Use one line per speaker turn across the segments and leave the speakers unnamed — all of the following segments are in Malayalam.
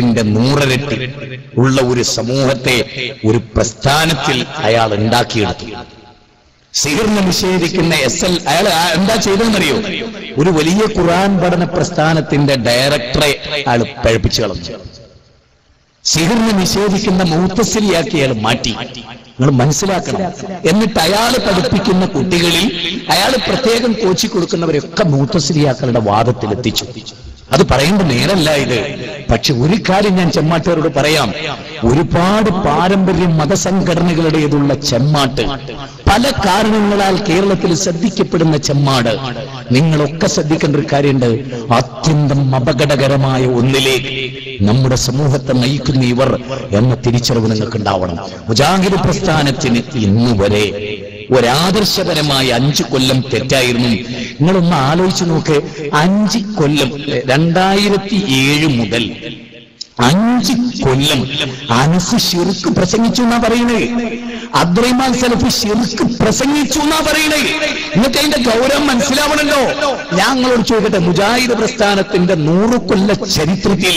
ന്റെ നൂറരട്ടി ഉള്ള ഒരു സമൂഹത്തെ ഒരു പ്രസ്ഥാനത്തിൽ അയാൾ ഉണ്ടാക്കിയെടുത്തു. സിഹിറിനെ നിഷേധിക്കുന്ന എസ് എൽ അയാൾ എന്താ ചെയ്തതെന്നറിയോ? ഒരു വലിയ ഖുറാൻ പഠന പ്രസ്ഥാനത്തിന്റെ ഡയറക്ടറെ അയാൾ പഴപ്പിച്ചു കളഞ്ഞു. സിഹിറിനെ നിഷേധിക്കുന്ന മൂത്തസിലിയാക്കി അയാൾ മാറ്റി. നിങ്ങൾ മനസ്സിലാക്കണം. എന്നിട്ട് അയാൾ പഠിപ്പിക്കുന്ന കുട്ടികളിൽ അയാൾ പ്രത്യേകം കോച്ചി കൊടുക്കുന്നവരെയൊക്കെ മൂത്തസിലിയാക്കളുടെ വാദത്തിലെത്തിച്ചു. അത് പറയുമ്പോൾ നേരല്ല ഇത്. പക്ഷെ ഒരു കാര്യം ഞാൻ ചെമ്മാട്ടുകാരോട് പറയാം. ഒരുപാട് പാരമ്പര്യ മതസംഘടനകളുടേതുള്ള ചെമ്മാട്ട്. പല കാരണങ്ങളാൽ കേരളത്തിൽ ശ്രദ്ധിക്കപ്പെടുന്ന ചെമ്മാട്. നിങ്ങളൊക്കെ ശ്രദ്ധിക്കേണ്ട ഒരു കാര്യമുണ്ട്. അത്യന്തം അപകടകരമായ ഒന്നിലേക്ക് നമ്മുടെ സമൂഹത്തെ നയിക്കുന്ന ഇവർ എന്ന തിരിച്ചറിവ് നിങ്ങൾക്ക് ഉണ്ടാവണം മുജാഹിദ് പ്രസ്ഥാനത്തിന് ഇന്നുവരെ ഒരാദർശപരമായ അഞ്ചു കൊല്ലം തെറ്റായിരുന്നു. നിങ്ങളൊന്ന് ആലോചിച്ചു നോക്ക്. അഞ്ച് കൊല്ലം രണ്ടായിരത്തി ഏഴ് മുതൽ അഞ്ച് കൊല്ലം. അനസ് ഷിർക്ക് പ്രസംഗിച്ചു എന്നാ പറയണേ. അദ്രൈമാൻ സലഫ് ഷിർക്ക് പ്രസംഗിച്ചു എന്നാ പറയണേ. നിങ്ങൾക്ക് അതിന്റെ ഗൗരവം മനസ്സിലാവണല്ലോ. ഞങ്ങളോട് ചോദിക്കട്ടെ മുജാഹിദ് പ്രസ്ഥാനത്തിന്റെ നൂറ് കൊല്ല ചരിത്രത്തിൽ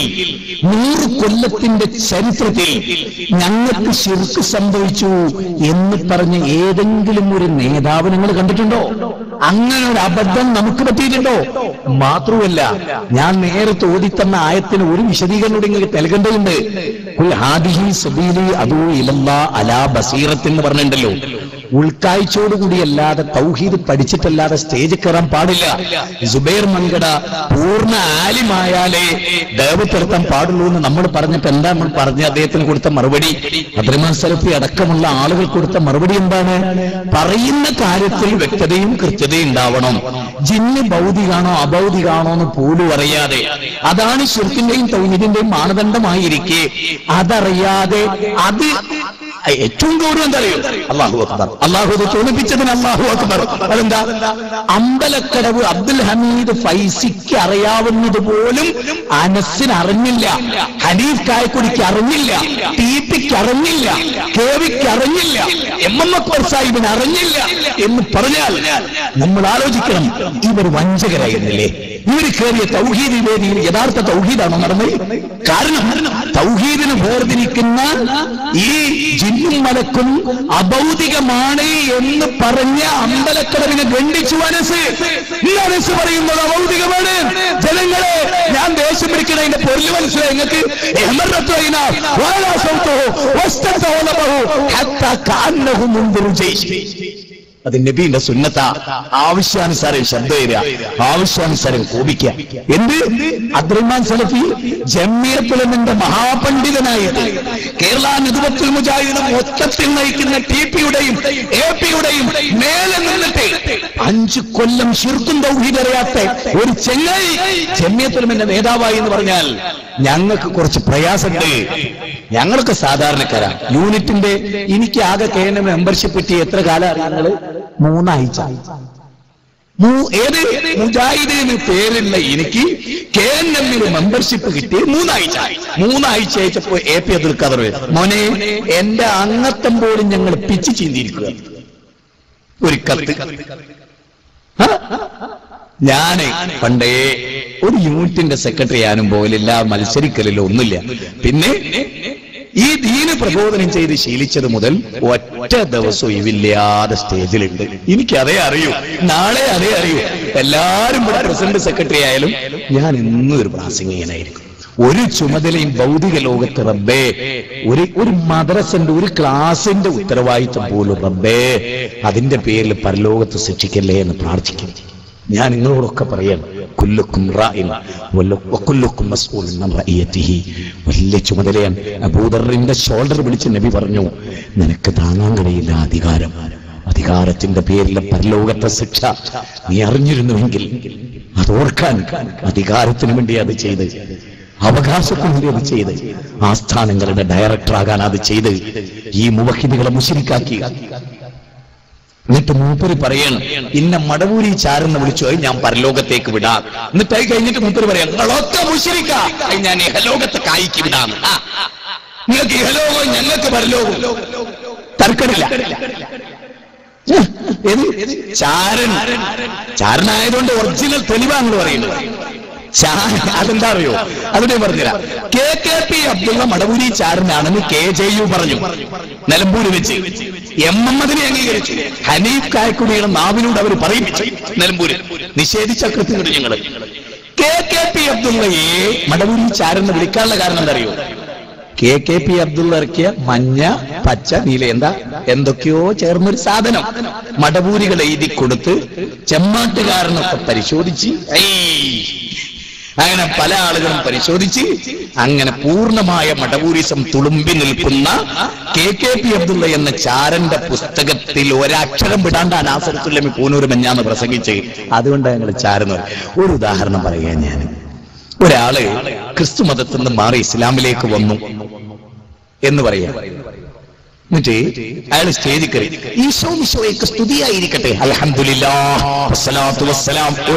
നൂറ് കൊല്ലത്തിന്റെ ചരിത്രത്തിൽ ഞങ്ങൾക്ക് ഷിർക്ക് സംഭവിച്ചു എന്ന് പറഞ്ഞ ഏതെങ്കിലും ഒരു നേതാവ് നിങ്ങൾ കണ്ടിട്ടുണ്ടോ? അങ്ങനെ ഒരു അബദ്ധം നമുക്ക് പറ്റിയിട്ടുണ്ടോ? മാത്രമല്ല ഞാൻ നേരത്തെ ഓടിത്തന്ന ആയത്തിന് ഒരു വിശദീകരണം നിങ്ങൾക്ക് നൽകേണ്ടതുണ്ട്. ഹാദിഹി സബീലി അലാ ബസീറത്ത് എന്ന് പറഞ്ഞിട്ടുണ്ടല്ലോ. ഉൾക്കാഴ്ചയോടുകൂടി അല്ലാതെ തൗഹീദ് പഠിച്ചിട്ടല്ലാതെ സ്റ്റേജിൽ കയറാൻ പാടില്ല. ജുബൈർ മങ്കട പൂർണ ആലിമായാലേ ദേവപ്പെടുത്താൻ പാടുള്ളൂ എന്ന് നമ്മൾ പറഞ്ഞപ്പോ എന്താ നമ്മൾ പറഞ്ഞ അദ്ദേഹത്തിന് കൊടുത്ത മറുപടി? അബ്രഹ്മാൻ സലഫി അടക്കമുള്ള ആളുകൾ കൊടുത്ത മറുപടി എന്താണ്? പറയുന്ന കാര്യത്തിൽ വ്യക്തതയും കൃത്യതയും ഉണ്ടാവണം. ജിന്ന് ഭൗതികാണോ അഭൗതികാണോ എന്ന് പോലും അറിയാതെ അതാണ് ശുർക്കിന്റെയും തൗഹീദിന്റെയും മാനദണ്ഡമായിരിക്കെ. അതറിയാതെ അത് ഏറ്റവും ഗൗരവം തറയും അള്ളാഹു അക്ബർ. അള്ളാഹു അത് തോന്നിപ്പിച്ചതിന് അള്ളാഹു അക്ബർ. അതെന്താ? അമ്പലക്കടവ് അബ്ദുൽ ഹമീദ് ഫൈസിക്ക് അറിയാവുന്നത് പോലും അനസിന് അറിഞ്ഞില്ല. ഹനീഫ് കായക്കുടിക്ക് അറിഞ്ഞില്ല. ടി പിക്ക് അറിഞ്ഞില്ല. കേവിക്ക് അറിഞ്ഞില്ല. എം എം അക്ബർ സാഹിബിന് അറിഞ്ഞില്ല എന്ന് പറഞ്ഞാൽ നമ്മൾ ആലോചിക്കണം ഇവർ വഞ്ചകരായിരുന്നില്ലേ? ഇവർ കയറിയ തൗഹീദ് വേദിയിൽ യഥാർത്ഥ തൗഹീദാണോ നടന്നത്? കാരണം തൗഹീദിന് വേർതിരിക്കുന്ന ഈ ജിന്നും മലക്കും അഭൗതികമാണ് എന്ന് പറഞ്ഞ അമ്പലക്കടവിനെ ഖണ്ഡിച്ചു മനസ്സ്. ഈ മനസ്സ് പറയുന്നത് അഭൗതികമാണ് ജനങ്ങളെ ഞാൻ ദേഷ്യം പിടിക്കുന്നതിന്റെ പൊരുൾ മനസ്സിലായി. നിങ്ങൾക്ക് എമറത്തുഅയ്ന വലാ സൗതുഹു അത് നബീന്റെ സുന്നത്ത. ആവശ്യാനുസാരം ശബ്ദം വരിക. ആവശ്യാനുസാരം കോപിക്കുക. എന്ത്? അബ്ദുറഹ്മാൻ സലഫി ജമ്മിയത്തുലമിന്റെ മഹാപണ്ഡിതനായത്. കേരള നിതുവത്തുൽ മുജാഹിദ് മൊത്തത്തിൽ നയിക്കുന്ന ടി പിയുടെയും എ പിയുടെയും മേലെ നിന്നിട്ട് അഞ്ചു കൊല്ലം ശിർക്കും തൗഹീദ് ഒരു ചെങ്ങായി ജമ്മിയത്തുലമിന്റെ നേതാവായി എന്ന് പറഞ്ഞാൽ ഞങ്ങൾക്ക് കുറച്ച് പ്രയാസമുണ്ട്. ഞങ്ങൾക്ക് സാധാരണക്കാരാ. യൂണിറ്റിന്റെ എനിക്ക് ആകെ കെ എൻ എം മെമ്പർഷിപ്പ് കിട്ടി എത്ര കാലം അറിയാങ്ങൾ മൂന്നാഴ്ച. ഏത്? പേരുള്ള എനിക്ക് കെ എൻ എമ്മിൽ മെമ്പർഷിപ്പ് കിട്ടി മൂന്നാഴ്ച. മൂന്നാഴ്ച അയച്ചപ്പോ എ പി അബ്ദുൽ ഖദർ മോനെ എന്റെ അംഗത്വം പോലും ഞങ്ങൾ പിച്ച് ചെയ്തിരിക്കുക ഒരു കത്ത്? ഞാൻ പണ്ടേ ഒരു യൂണിറ്റിന്റെ സെക്രട്ടറി ആനും പോലില്ല മത്സരിക്കലില്ല ഒന്നുമില്ല. പിന്നെ ഈ ദീന് പ്രബോധനം ചെയ്ത് ശീലിച്ചത് മുതൽ ഒറ്റ ദിവസവും ഇവില്ലാതെ സ്റ്റേജിലുണ്ട്. എനിക്ക് അതേ അറിയൂ. നാളെ അതേ അറിയൂ. എല്ലാരും ഇവിടെ പ്രസിഡന്റ് സെക്രട്ടറി ആയാലും ഞാൻ എന്നും ഒരു പ്രാസംഗികനായിരിക്കും. ഒരു ചുമതലയും ഭൗതിക ലോകത്ത് റബ്ബേ ഒരു ഒരു മദ്രസന്റെ ഒരു ക്ലാസിന്റെ ഉത്തരവാദിത്വം പോലും റബ്ബേ അതിന്റെ പേരിൽ പരലോകത്ത് ശിക്ഷിക്കല്ലേ എന്ന് പ്രാർത്ഥിക്കും. ഞാൻ നിങ്ങളോടൊക്കെ പറയാം കുല്ലുക്കും റായിൻ വക്കുല്ലുക്കും. വലിയ ചുമതലയാണ്. അബൂദറിന്റെ ഷോൾഡർ പിടിച്ച് നബി പറഞ്ഞു നിനക്ക് താങ്ങാൻ കഴിയില്ല അധികാരം. അധികാരത്തിന്റെ പേരിലെ പരലോകത്തെ ശിക്ഷ നീ അറിഞ്ഞിരുന്നുവെങ്കിൽ അതോർക്കാൻ അധികാരത്തിന് വേണ്ടി അത് ചെയ്ത് അവകാശത്തിന് വേണ്ടി അത് ചെയ്ത് ആസ്ഥാനങ്ങളുടെ ഡയറക്ടറാകാൻ അത് ചെയ്ത് ഈ മുവഹിദുകളെ മുശരിക്കാക്കി. എന്നിട്ട് മൂപ്പര് പറയണം ഇന്ന മടവൂരി ചാരെന്ന് വിളിച്ചു ഞാൻ പരലോകത്തേക്ക് വിടാം. എന്നിട്ട് അത് കഴിഞ്ഞിട്ട് മൂപ്പര് പറയാം നിങ്ങളൊക്കെ ഞാൻ ഇഹലോകത്തെ കായ്ക്ക് വിടാം. നിങ്ങൾക്ക് ഇഹലോകം ഞങ്ങൾക്ക് പരലോകം തർക്കമില്ല ഏത്? ചാരൻ. ചാരനായതുകൊണ്ട് ഒറിജിനൽ തെളിവാണെന്ന് പറയുന്നത്. അതെന്താ അറിയോ? അത് ഞാൻ പറഞ്ഞുതരാം. K K P Abdulla Madavoori ചാരനാണെന്ന് K J U പറഞ്ഞു. നിലമ്പൂര് വെച്ച്. എം എം അതിനെ അംഗീകരിച്ചു. ഹനീഫ് കായക്കുടിയുടെ നാവിനോട് അവർ പറയിപ്പിച്ചു. നിലമ്പൂര്. നിഷേധിച്ച കൃത്യങ്ങൾ ഞങ്ങൾ കെ കെ പി അബ്ദുള്ളയെ മടവൂരി ചാരെന്ന് വിളിക്കാനുള്ള കാരണം എന്താ അറിയോ? കെ കെ പി അബ്ദുള്ള ഇറക്കിയ മഞ്ഞ പച്ച നീല എന്താ? എന്തൊക്കെയോ ചേർന്നൊരു സാധനം. മടപൂരികൾ എഴുതി കൊടുത്ത് ചെമ്മാട്ടുകാരനൊക്കെ പരിശോധിച്ച് അങ്ങനെ പല ആളുകളും പരിശോധിച്ച് അങ്ങനെ പൂർണമായ മടവൂരിസം തുളുമ്പി നിൽക്കുന്ന കെ കെ പി അബ്ദുള്ള എന്ന ചാരന്റെ പുസ്തകത്തിൽ ഒരക്ഷരം വിടാണ്ട് അനാസരത്തുല്ലമി പൂനൂർ മെഞ്ഞാന്ന് പ്രസംഗിച്ച് അതുകൊണ്ട് ഞങ്ങൾ ചാരുന്നത്. ഒരു ഉദാഹരണം പറയുക ഞാൻ. ഒരാൾ ക്രിസ്തു മതത്തിൽ നിന്ന് മാറി ഇസ്ലാമിലേക്ക് വന്നു എന്ന് പറയാം. എന്നിട്ട് അയാൾ സ്റ്റേജിൽ കയറി. ഈശോ മിശോയ്ക്ക് സ്തുതിയായിരിക്കട്ടെ. അലഹമുല്ലാം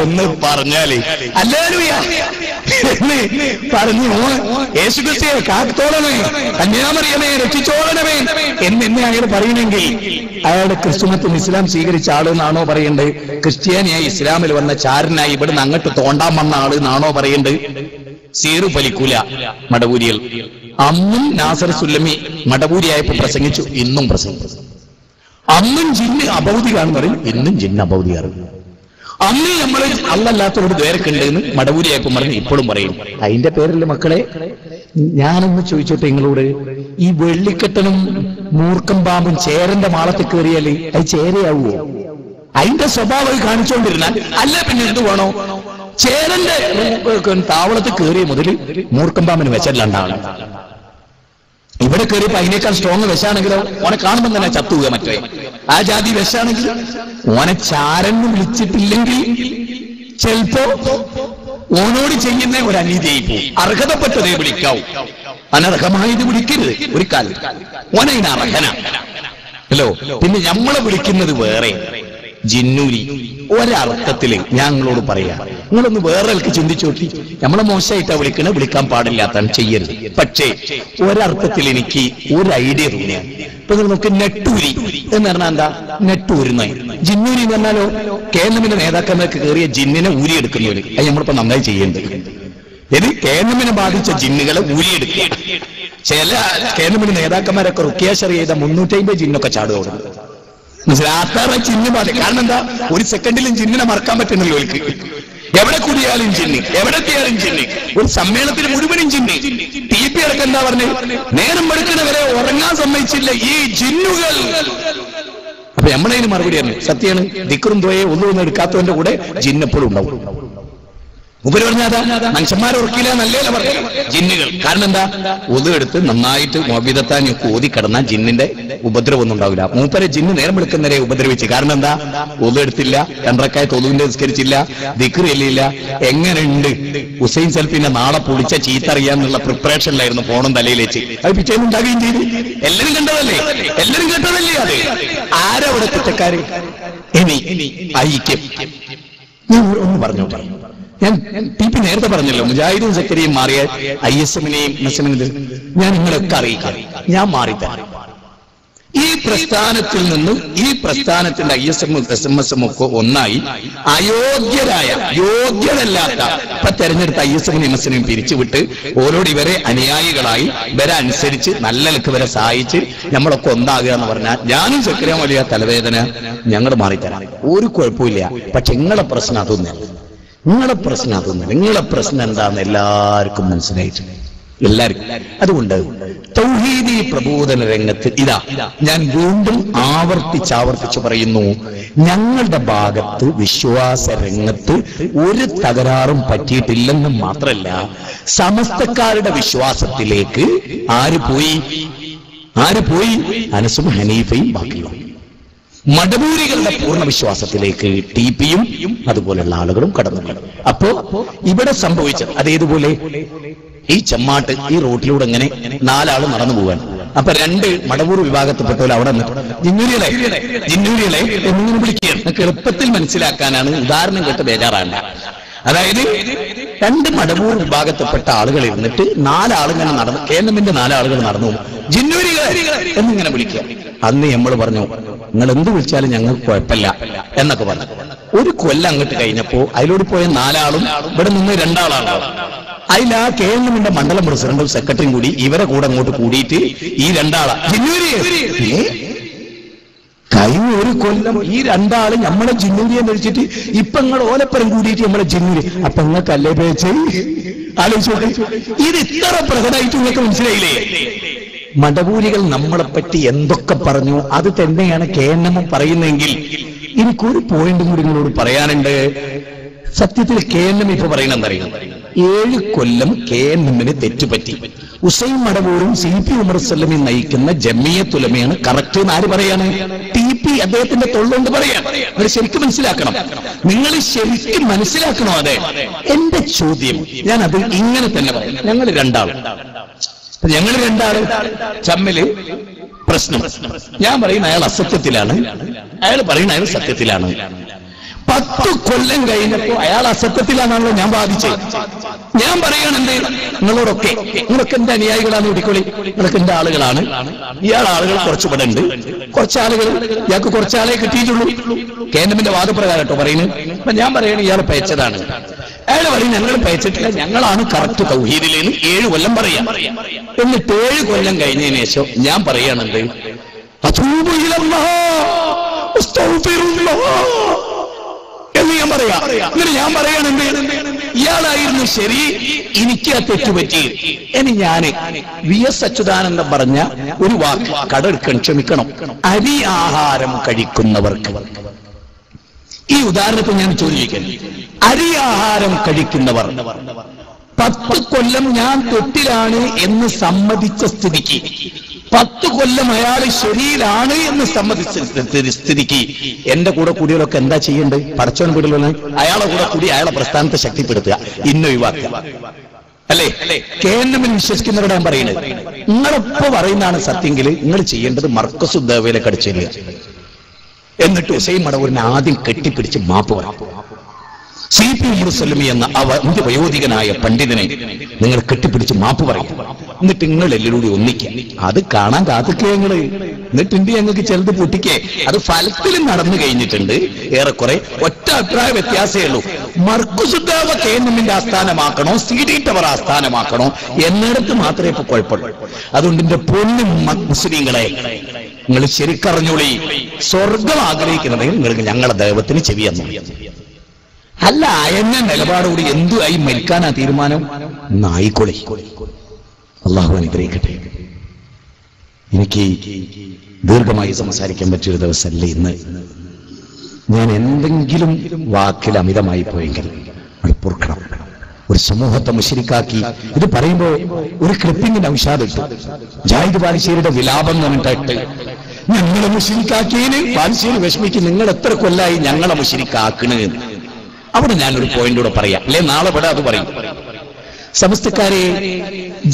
എന്ന് പറഞ്ഞാൽ അല്ലേലൂയ. പറഞ്ഞു യേശു ക്രിസ്തിയെ കാത്തോളണമേ കന്യാമറിയമേ രക്ഷിച്ചോളണമേ. എന്ന് എന്നെ അയാൾ പറയണമെങ്കിൽ അയാളുടെ ക്രിസ്തുമത്തും ഇസ്ലാം സ്വീകരിച്ച ആളെന്നാണോ പറയേണ്ടത്? ക്രിസ്ത്യാനിയായി ഇസ്ലാമിൽ വന്ന ചാരനായി ഇവിടുന്ന് അങ്ങോട്ട് തോണ്ടാൻ വന്ന ആൾ എന്നാണോ പറയേണ്ടത്? സീറു പലിക്കൂല മടവൂരികൾ അന്നും നാസർ സുല്ലമി മടപൂരിയായപ്പോ പ്രസംഗിച്ചു ഇന്നും പ്രസംഗിച്ചു അന്നും ജിന്ന് അബൗദികാണെന്ന് പറയും ഇന്നും ജിന്ന് അബൗദിയാണ് അന്ന് നമ്മൾ അല്ലല്ലാത്തവരോട് ദ്വേരക്കുണ്ട് എന്ന് മടപൂരിയായപ്പോ പറഞ്ഞു ഇപ്പോഴും പറയും. അതിന്റെ പേരിൽ മക്കളെ ഞാനൊന്ന് ചോദിച്ചോട്ടെ നിങ്ങളോട്? ഈ വെള്ളിക്കെട്ടനും മൂർക്കം പാമ്പും ചേരന്റെ മാളത്തിൽ കയറിയാൽ അത് ചേരയാവുമോ അതിന്റെ സ്വഭാവം കാണിച്ചുകൊണ്ടിരുന്നാൽ അല്ല പിന്നെ എന്ത് വേണോ? ചേരന്റെ താവളത്തിൽ കയറിയ മുതൽ മൂർക്കം പാമ്പിന് വെച്ചല്ലാണ്ടാണ്. ഇവിടെ കയറിയപ്പോ അതിനേക്കാൾ സ്ട്രോങ് വിഷാണെങ്കിലോ ഓനെ കാണുമ്പോൾ തന്നെ ചത്തുക മറ്റേ. ആ ജാതി വിശാണെങ്കിൽ ഓനെ ചാരന്ന് വിളിച്ചിട്ടില്ലെങ്കിൽ ചിലപ്പോ ഓനോട് ചെയ്യുന്ന ഒരു അനീതിയായി പോകും അർഹതപ്പെട്ടതേ വിളിക്കാവൂ. അനർഹമായത് വിളിക്കരുത്. ഒരു കാലം ഓനതിന് അർഹന. ഹലോ പിന്നെ നമ്മളെ വിളിക്കുന്നത് വേറെ. ജിന്നൂരി ഒരർത്ഥത്തിൽ ഞങ്ങളോട് പറയാ. നിങ്ങളൊന്ന് വേറെ ആൾക്ക് ചിന്തിച്ചു നോക്കി. നമ്മളെ മോശമായിട്ടാ വിളിക്കണേ വിളിക്കാൻ പാടില്ലാത്താണ് ചെയ്യരുത്. പക്ഷേ ഒരർത്ഥത്തിൽ എനിക്ക് ഒരു ഐഡിയ തോന്നിയാ. ഇപ്പൊ നോക്ക് നെട്ടൂരി എന്ന് പറഞ്ഞാൽ എന്താ? നെട്ടൂരുന്ന. ജിന്നൂരി എന്ന് പറഞ്ഞാലോ കേന്ദ്രമിന്റെ നേതാക്കന്മാർക്ക് കയറിയ ജിന്നിനെ ഊരിയെടുക്കുന്നവര്. അത് നമ്മളിപ്പോ നന്നായി ചെയ്യേണ്ടത്. ഇത് കേന്ദ്രമിനെ ബാധിച്ച ജിന്നുകളെ ഊരിയെടുക്കുക. ചില കേന്ദ്രമിന്റെ നേതാക്കന്മാരൊക്കെ റുക്കിയാശറി ചെയ്ത മുന്നൂറ്റി അമ്പത് ജിന്നൊക്കെ ചാടുക മനസ്സിലാത്താറ ചിഹ്നം പാടില്ല കാരണം എന്താ? ഒരു സെക്കൻഡിലും ചിഹ്നനെ മറക്കാൻ പറ്റുന്നില്ല അവർക്ക് എവിടെ കൂടിയാലും ചിന്നി എവിടെ എത്തിയാലും ചിന്നി ഒരു സമ്മേളനത്തിൽ മുഴുവനും ചിന്നി ടി പി അടക്കം എന്താ പറഞ്ഞു? നേരം വെളുക്കുന്നവരെ ഉറങ്ങാൻ സമ്മതിച്ചില്ല ഈ ജിന്നുകൾ. അപ്പൊ നമ്മളതിന് മറുപടിയാണ് സത്യമാണ് ദിക്കറും ദ്വയെ ഒന്നും എടുക്കാത്തവന്റെ കൂടെ ജിന്നെപ്പോഴും ഉണ്ടാവും. ഉപരി പറഞ്ഞാതാ മനുഷ്യന്മാരെ ഉറക്കില്ല നല്ലതല്ല പറഞ്ഞു. ജിന്നുകൾ. കാരണം എന്താ? ഒതു എടുത്ത് നന്നായിട്ട് മോബിതത്താനൊക്കെ ഓതി കിടന്നാൽ ജിന്നിന്റെ ഉപദ്രവം ഒന്നും ഉണ്ടാവില്ല മൂപ്പരെ ജിന്ന് നേരം വിളിക്കുന്നവരെ ഉപദ്രവിച്ച്. കാരണം എന്താ? ഒതു എടുത്തില്ല രണ്ടരക്കായ തൊതുവിന്റെ നിസ്കരിച്ചില്ല ദിക്ർ ചെല്ലില്ല എങ്ങനെയുണ്ട്? ഹുസൈൻ സെൽഫിന്റെ നാളെ പൊളിച്ച ചീത്ത അറിയാന്നുള്ള പ്രിപ്പറേഷനിലായിരുന്നു ഫോണും തലയിൽ വെച്ച് അത് പിറ്റേന്ന് ഉണ്ടാകുകയും ചെയ്തു. എല്ലാരും കണ്ടതല്ലേ? എല്ലാരും കേട്ടതല്ലേ അത്? ആരവിടെ കുറ്റക്കാര്? ഇനി ഐക്യം. ഞാൻ ഒന്ന് പറഞ്ഞോട്ടെ ഞാൻ ടി പി നേരത്തെ പറഞ്ഞല്ലോ മുജാഹിദും സക്കരിയും മാറിയ ഐ എസ് എമ്മിനെയും ഞാൻ നിങ്ങളൊക്കെ അറിയിക്കാം. ഞാൻ മാറിത്തരാം. ഈ പ്രസ്ഥാനത്തിൽ നിന്നും ഈ പ്രസ്ഥാനത്തിന്റെ I S M S M S M ഒക്കെ ഒന്നായി അയോഗ്യരായ യോഗ്യരല്ലാത്ത ഇപ്പൊ തെരഞ്ഞെടുത്ത ഐ എസ് എമ്മിനെയും എം എസ് എമ്മിനെയും പിരിച്ചുവിട്ട് ഓരോട് ഇവരെ അനുയായികളായി ഇവരെ അനുസരിച്ച് നല്ല നിലയ്ക്ക് ഇവരെ സഹായിച്ച് നമ്മളൊക്കെ ഒന്നാകുക എന്ന് പറഞ്ഞാൽ ഞാനും സക്രിയ വലിയ തലവേദന. ഞങ്ങൾ മാറിത്തരാം. ഒരു കുഴപ്പമില്ല പക്ഷെ നിങ്ങളെ പ്രശ്നം അതൊന്നല്ല നിങ്ങളെ പ്രശ്നം അതൊന്നും നിങ്ങളെ പ്രശ്നം എന്താണെന്ന് എല്ലാവർക്കും മനസ്സിലായിട്ടുണ്ട് എല്ലാവർക്കും. അതുകൊണ്ട് തൗഹീദി പ്രബോധന രംഗത്ത് ഇതാ ഞാൻ വീണ്ടും ആവർത്തിച്ച് ആവർത്തിച്ച് പറയുന്നു. ഞങ്ങളുടെ ഭാഗത്ത് വിശ്വാസ രംഗത്ത് ഒരു തകരാറും പറ്റിയിട്ടില്ലെന്നും മാത്രമല്ല സമസ്തക്കാരുടെ വിശ്വാസത്തിലേക്ക് ആര് പോയി? ആര് പോയി? അനസും ഹനീഫയും ബാക്കിയും മടബൂരികളുടെ പൂർണ വിശ്വാസത്തിലേക്ക് ടി പിയും അതുപോലെയുള്ള ആളുകളും കടന്നു. അപ്പോ ഇവിടെ സംഭവിച്ചത് അതേതുപോലെ ഈ ചെമ്മാട്ട് ഈ റോട്ടിലൂടെ ഇങ്ങനെ നാലാൾ നടന്നു പോവാൻ അപ്പൊ രണ്ട് മടവൂർ വിഭാഗത്തിൽപ്പെട്ടവർ അവിടെ ജിന്നൂരികളെ ജിന്നൂരികളെ എന്നിങ്ങനെ വിളിക്കുകയാണ്. എളുപ്പത്തിൽ മനസ്സിലാക്കാനാണ് ഉദാഹരണം കേട്ട് ബേജാറാണ്. അതായത് രണ്ട് മടവൂർ വിഭാഗത്തിൽപ്പെട്ട ആളുകൾ ഇരുന്നിട്ട് നാലാളുകൾ നടന്നു കേന്ദ്രമിന്റെ നാലാളുകൾ നടന്നു. ജിന്നൂരികളെ എന്നിങ്ങനെ വിളിക്കുക. അന്ന് നമ്മൾ പറഞ്ഞു നിങ്ങൾ എന്ത് വിളിച്ചാലും ഞങ്ങൾക്ക് കുഴപ്പമില്ല എന്നൊക്കെ പറഞ്ഞു. ഒരു കൊല്ലം അങ്ങോട്ട് കഴിഞ്ഞപ്പോ അതിലൂടെ പോയ നാലാളും ഇവിടെ നിന്ന് രണ്ടാളാണ്. അതിൽ ആ കെ എൻ എമ്മിന്റെ മണ്ഡലം പ്രസിഡന്റും സെക്രട്ടറിയും കൂടി ഇവരെ കൂടെ അങ്ങോട്ട് കൂടിയിട്ട് ഈ രണ്ടാളാ? കഴിഞ്ഞ ഒരു കൊല്ലം ഈ രണ്ടാൾ നമ്മളെ ജിന്നൂരിയെ മേടിച്ചിട്ട് ഇപ്പൊ നിങ്ങൾ ഓലപ്പരം കൂടിയിട്ട് നമ്മളെ ജിന്നൂരി. അപ്പൊ നിങ്ങൾക്ക് അല്ലേ പേച്ച്? ആലോചിച്ചോട്ടെ ഇത് ഇത്ര പ്രകടമായിട്ട് നിങ്ങൾക്ക് മനസ്സിലായില്ലേ? മടവൂരികൾ നമ്മളെ പറ്റി എന്തൊക്കെ പറഞ്ഞു? അത് തന്നെയാണ് കെ എൻ എം പറയുന്നതെങ്കിൽ എനിക്കൊരു പോയിന്റ് കൂടി നിങ്ങളോട് പറയാനുണ്ട്. സത്യത്തിൽ കെ എൻ എം ഇപ്പൊ പറയുന്നതറിയാം ഏഴ് കൊല്ലം കെ എൻ എമ്മിന് തെറ്റുപറ്റി. ഉസൈൻ മടവൂരും സി പി ഉമർ സല്ലമി നയിക്കുന്ന ജമ്മിയ തുലമയാണ് കറക്റ്റ് എന്ന് ആര് പറയാണ്? ടി പി അദ്ദേഹത്തിന്റെ തൊള്ളുകൊണ്ട് പറയാം അവർ ശരിക്കും മനസ്സിലാക്കണം. നിങ്ങൾ ശരിക്കും മനസ്സിലാക്കണോ അതെ? എന്റെ ചോദ്യം ഞാൻ അത് ഇങ്ങനെ തന്നെ പറയാം. ഞങ്ങൾ രണ്ടാളും. ഞങ്ങൾ രണ്ടാണ് ചമ്മിൽ പ്രശ്നം. ഞാൻ പറയുന്ന അയാൾ അസത്യത്തിലാണ്. അയാൾ പറയുന്ന അയാൾ സത്യത്തിലാണ്. പത്ത് കൊല്ലം കഴിഞ്ഞപ്പോ അയാൾ അസത്യത്തിലാണല്ലോ ഞാൻ ബാധിച്ചത് ഞാൻ പറയുകയാണെന്ത് നിങ്ങളോടൊക്കെ. നിങ്ങളൊക്കെ എന്റെ അനുയായികളാണ് ഇടിക്കൊളി നിങ്ങളൊക്കെ എന്റെ ആളുകളാണ്. ഇയാൾ ആളുകൾ കുറച്ചുപടെ ഉണ്ട്. കുറച്ചാളുകൾ ഇയാൾക്ക് കുറച്ചാളെ കിട്ടിയിട്ടുള്ളൂ. കേന്ദ്രമിന്റെ വാദപ്രകാരം കേട്ടോ പറയുന്നത്. അപ്പൊ ഞാൻ പറയണ ഇയാൾ പയച്ചതാണ് അയാൾ പറയും ഞങ്ങൾ പയച്ചിട്ടില്ല. ഞങ്ങളാണ് കറക്റ്റ് തൗഹീദിലേന്ന് ഏഴ് കൊല്ലം പറയാം. എന്നിട്ട് ഏഴ് കൊല്ലം കഴിഞ്ഞതിന് ശേഷം ഞാൻ പറയണത് എന്ന് ഞാൻ പറയാം. എന്നിട്ട് ഞാൻ പറയണെന്ത് ഇയാളായിരുന്നു ശരി എനിക്ക് ആ തെറ്റുപറ്റി ഇനി ഞാൻ വി എസ് അച്യുതാനന്ദൻ പറഞ്ഞ ഒരു വാക്ക് കടെടുക്കാൻ ക്ഷമിക്കണം. അരി ആഹാരം കഴിക്കുന്നവർക്ക്. ഈ ഉദാഹരണത്തിൽ ഞാൻ ചോദിക്കുന്നു അരി ആഹാരം കഴിക്കുന്നവർ. പത്ത് കൊല്ലം ഞാൻ തൊട്ടിലാണ് എന്ന് സമ്മതിച്ച സ്ഥിതിക്ക്. പത്ത് കൊല്ലം അയാൾ ശരിയിലാണ് എന്ന് സമ്മതിച്ച സ്ഥിതിക്ക്. എന്റെ കൂടെ കൂടിയവരൊക്കെ എന്താ ചെയ്യേണ്ടത് പടച്ചോൻ കൂടിയുള്ള അയാളെ കൂടെ കൂടി അയാളെ പ്രസ്ഥാനത്തെ ശക്തിപ്പെടുത്തുക. ഇന്ന ഒഴിവാക്കുക. അല്ലേ? കേന്ദ്രമിൽ വിശ്വസിക്കുന്നവരോട് ഞാൻ പറയുന്നത് നിങ്ങളിപ്പോ പറയുന്നതാണ് സത്യമെങ്കിൽ നിങ്ങൾ ചെയ്യേണ്ടത് മർക്കസു ദേവയിലെ കടിച്ചേരുക എന്നിട്ട് ഹുസൈൻ മടവൂരിനെ ആദ്യം കെട്ടിപ്പിടിച്ച് മാപ്പ് പറയാം. സി പി മുസ്ലമി എന്ന അവ ഇന്ത്യ വയോധികനായ പണ്ഡിതനെ നിങ്ങൾ കെട്ടിപ്പിടിച്ച് മാപ്പ് പറയും. എന്നിട്ട് നിങ്ങൾ എല്ലാവരും ഒന്നിക്കുക അത് കാണാൻ കാത്തിക്കേ നിങ്ങൾ. എന്നിട്ട് ഇന്ത്യ ഞങ്ങൾക്ക് ചിലത് പൊട്ടിക്കേ. അത് ഫലത്തിൽ നടന്നു കഴിഞ്ഞിട്ടുണ്ട്. ഏറെക്കുറെ ഒറ്റ അഭിപ്രായ വ്യത്യാസമേ ഉള്ളൂ. മർക്കുസുദ്ധാവ കേന്ദ്രമിന്റെ ആസ്ഥാനമാക്കണോ സി ഡി ടവർ ആസ്ഥാനമാക്കണോ എന്നിടത്ത് മാത്രമേ ഇപ്പൊ കുഴപ്പമുള്ളൂ. അതുകൊണ്ട് എന്റെ പൊന്നു മുസ്ലിങ്ങളെ നിങ്ങൾ ശരിക്കറിഞ്ഞോളി. സ്വർഗം ആഗ്രഹിക്കുന്നതെങ്കിൽ നിങ്ങൾക്ക് ഞങ്ങളുടെ ദൈവത്തിന് ചെവിയെന്നു അല്ല അയഞ്ഞ നിലപാടോട് എന്തുമായി മരിക്കാനാ തീരുമാനം? നായിക്കൊളി. അള്ളാഹു അനുഗ്രഹിക്കട്ടെ. എനിക്ക് ദീർഘമായി സംസാരിക്കാൻ പറ്റിയൊരു ദിവസമല്ല ഇന്ന്. ഞാൻ എന്തെങ്കിലും വാക്കിൽ അമിതമായി പോയെങ്കിൽ പൊറുക്കണം. ഒരു സമൂഹത്തെ മുശരിക്കാക്കി. ഇത് പറയുമ്പോ ഒരു ക്ലിപ്പിങ്ങിന്റെ ഔഷാദ് ഇട്ടു. ജാഹിദ് ബാലിശ്ശേരിയുടെ വിലാപം എന്ന് പറഞ്ഞിട്ട് ഞങ്ങളെ മുശരിക്കാക്കിയതിന് ബാലിശ്ശേരി വിഷമിക്ക് നിങ്ങൾ എത്ര കൊല്ലായി ഞങ്ങളെ മുശരിക്കാക്കണ് അവിടെ ഞാനൊരു പോയിന്റൂടെ പറയാം. അല്ലെ? നാളെ ഇവിടെ അത് പറയും. സമസ്തക്കാരെ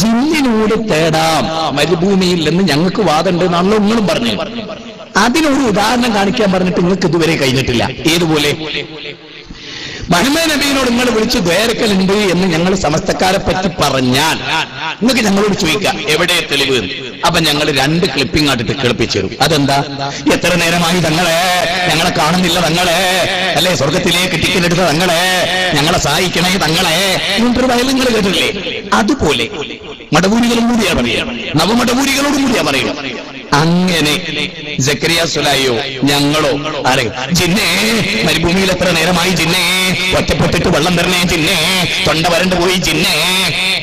ജില്ലിനോട് തേടാം. മരുഭൂമിയിൽ നിന്ന് ഞങ്ങൾക്ക് വാദമുണ്ട് എന്നാണല്ലോ നിങ്ങളും പറഞ്ഞു അതിനൊരു ഉദാഹരണം കാണിക്കാൻ പറഞ്ഞിട്ട് നിങ്ങൾക്ക് ഇതുവരെ കഴിഞ്ഞിട്ടില്ല. ഏതുപോലെ? മഹമ്മദ് നബീനോട് നിങ്ങൾ വിളിച്ച് ദ്വേരക്കലുണ്ട് എന്ന് ഞങ്ങൾ സമസ്തക്കാരെ പറ്റി പറഞ്ഞാൽ നിങ്ങൾക്ക് ഞങ്ങളോട് ചോദിക്കാം എവിടെ തെളിവ്. അപ്പൊ ഞങ്ങൾ രണ്ട് ക്ലിപ്പിംഗ് ആട്ടിട്ട് കേൾപ്പിച്ചു തരും. അതെന്താ? എത്ര നേരമായി തങ്ങളെ ഞങ്ങളെ കാണുന്നില്ല തങ്ങളെ അല്ലെ? സ്വർഗത്തിലേക്ക് ടിക്കറ്റ് എടുത്ത തങ്ങളെ ഞങ്ങളെ സഹായിക്കണേ തങ്ങളെ വയൽ നിങ്ങൾ കേട്ടില്ലേ അതുപോലെ മടവൂരികളും കൂടിയാ പറയുക. നവമടവൂരികളോടും കൂടിയാ പറയുക. അങ്ങനെ ജക്കരിയ സുലായോ ഞങ്ങളോ? ആരെ ജിന്നേ മരുഭൂമിയിൽ എത്ര നേരമായി ജിന്നേ ഒറ്റപ്പെട്ടിട്ട് വെള്ളം തരണേ ജിന്നേ തൊണ്ട വരണ്ട് പോയി ജിന്നേ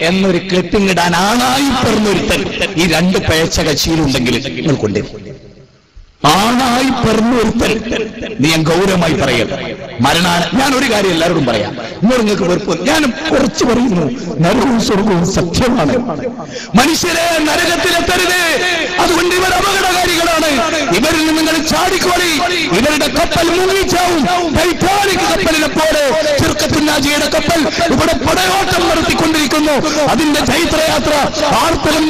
എന്നൊരു ക്ലിപ്പിംഗ് ഇടാൻ ആണായി പറഞ്ഞൊരുത്തൻ ഈ രണ്ട് പേച്ച കക്ഷിയിലുണ്ടെങ്കിൽ നിങ്ങൾ കൊണ്ടുവരും. ആണായി പറഞ്ഞൊരുത്തൻ നീ ഞാൻ ഗൗരവമായി പറയരുത് മരണാന ഞാൻ ഒരു കാര്യം എല്ലാവരോടും പറയാം. നിങ്ങൾ നിങ്ങൾക്ക് വെറുപ്പ് ഞാൻ കുറച്ച് പറയുന്നു. നരകവും സ്വർഗവും സത്യമാണ്. മനുഷ്യരെ നരകത്തിലെത്തരുത്. അതുകൊണ്ട് ഇവർ അപകടകാരികളാണ്. ഇവരിൽ നിങ്ങൾ ചാടിക്കോളി. ഇവരുടെ കപ്പൽ മുങ്ങിച്ചാവും. ടൈറ്റാനിക് കപ്പലിനെ പോലെ ചെറുക്കത്തിനാജിയുടെ കപ്പൽ ഇവിടെ പടയോട്ടം നടത്തിക്കൊണ്ടിരിക്കുന്നു. അതിന്റെ ചൈത്രയാത്ര ആർത്തലം